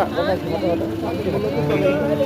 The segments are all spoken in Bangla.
না কথা কথা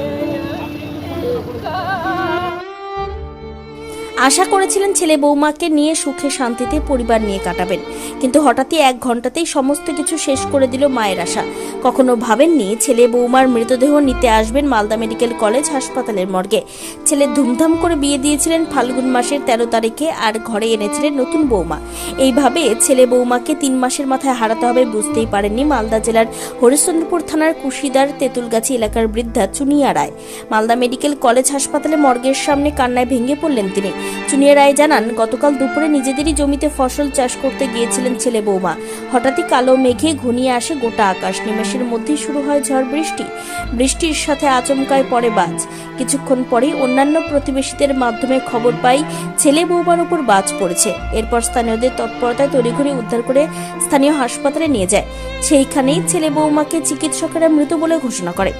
আশা করেছিলেন ছেলে বৌমাকে নিয়ে সুখে শান্তিতে পরিবার নিয়ে কাটাবেন। কিন্তু হঠাৎই এক ঘন্টাতেই সমস্ত কিছু শেষ করে দিল মায়ের আশা। কখনো ভাবেননি ছেলে বৌমার মৃতদেহ নিতে আসবেন মালদা মেডিকেল কলেজ হাসপাতালের মর্গে। ছেলে ধুমধাম করে বিয়ে দিয়েছিলেন ফাল্গুন মাসের তেরো তারিখে আর ঘরে এনেছিলেন নতুন বৌমা। এইভাবে ছেলে বৌমাকে তিন মাসের মাথায় হারাতে হবে বুঝতেই পারেননি মালদা জেলার হরিশ্চন্দ্রপুর থানার কুশিদার তেঁতুলগাছি এলাকার বৃদ্ধা চুনিয়া রায়। মালদা মেডিকেল কলেজ হাসপাতালে মর্গের সামনে কান্নায় ভেঙে পড়লেন তিনি। চুনিয়া রায় জানান, গতকাল দুপুরে নিজেদেরই জমিতে ফসল চাষ করতে গিয়েছিলেন ছেলে বৌমা। হঠাৎই কালো মেঘে ঘনিয়ে আসে গোটা আকাশ। নিমেষের মধ্যেই শুরু হয় ঝড় বৃষ্টি। বৃষ্টির সাথে আচমকায় পড়ে বাজ। কিছুক্ষণ পরেই অন্যান্য প্রতিবেশীদের মাধ্যমে খবর পাই, ছেলে বৌমার উপর বাজ পড়েছে। এরপর স্থানীয়দের তৎপরতায় তড়িঘড়ি উদ্ধার করে স্থানীয় হাসপাতালে নিয়ে যায়। সেইখানেই ছেলে বৌমাকে চিকিৎসকেরা মৃত বলে ঘোষণা করে।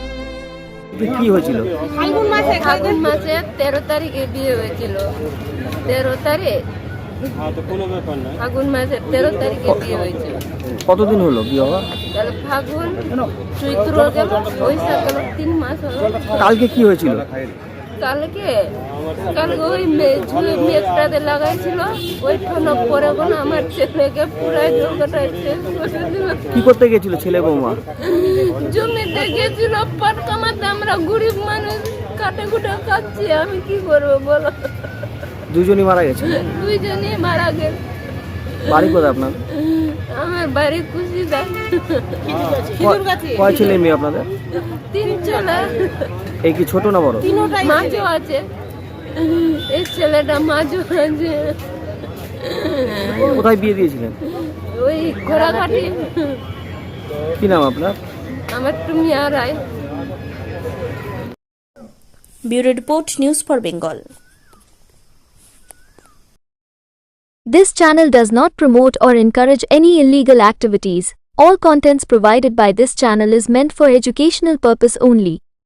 কি হয়েছিল? ফাল্গুন মাসে ফাল্গুন মাসে তেরো তারিখে বিয়ে হয়েছিল। তেরো তারিখ ফাগুন মাসের তেরো তারিখে বিয়ে হয়েছিল। কতদিন হলো বিয়ে হওয়া তাহলে ফাগুন চৈত্র গেল বৈশাখ গেল তিন মাস হলো। কালকে কি হয়েছিল? কালকে কালকে ওই মে- ঝুলে মেঘটাতে লাগাইছিল ওই ঠোনা পরে কোনো আমার ছেলেকে পুরাই দুর্ঘটনায় শেষ করে দিল। কি করতে গেছিল ছেলে বৌমা? জমিতে গেছিল পাট কামাতে আমরা গরিব মানুষ কাটে কুটে খাচ্ছি আমি কি করব বলো? দুজনই মারা গেছে? দুইজনই মারা গেল বাড়ি কোথায় আপনার? আমার বাড়ি খুশি দেয় কয়- ছেলে মেয়ে আপনাদের? তিন চলে এই কি ছোট না বড় মাছও আছে এই ছেলেটা মাছও আছে কোথায় বিয়ে দিয়েছিলেন ওই ঘোড়াঘাটি কি নাম আপনার আমার তুমি আর আয় bureau report news for Bengal This channel does not promote or encourage any illegal activities. All contents provided by this channel is meant for educational purpose only.